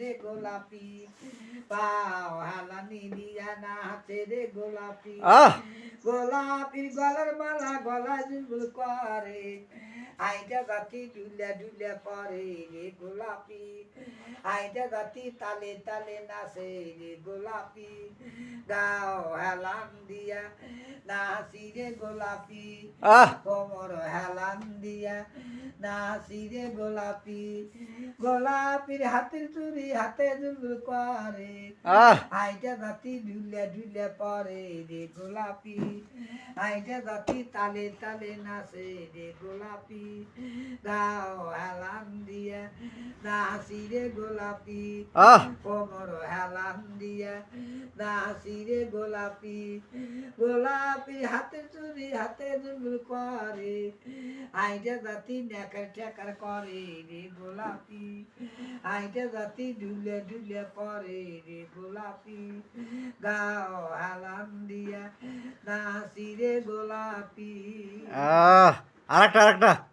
রে গোলাপি পাও হালানি দিয়া নাচে রে গোলাপি। আহ! গোলাপির গলার মালা গলা জুল করে আইটা গাতি ডুলিয়া ডুলিয়া পরে রে গোলাপি। আইটা গাতি তালে তালে নাচে রে গোলাপি। গাও হেলান দিয়া নাচি রে গোলাপি। কোমর হেলান দিয়া নাচি রে গোলাপি গোলাপির হাতের চুরি হাতে জুল করে। আইটা গাতি ঢুলিয়া ঢুলিয়া পরে রে গোলাপি। আইটা গাতি তালে তালে নাচে রে গোলাপি। গাও হেলান দিয়া নাচি রে গোলাপি। কোমর হেলান দিয়া নাচি রে গোলাপি গোলাপি হাতে চুরি হাতে জুল করে। আইটা গাতি নেকার ঠেকার করে রে গোলাপি। আইটা গাতি ঢুলে ঢুলে পরে রে গোলাপি। গাও হেলান দিয়া নাচি রে গোলাপি। আহ, আরেকটা আরেকটা।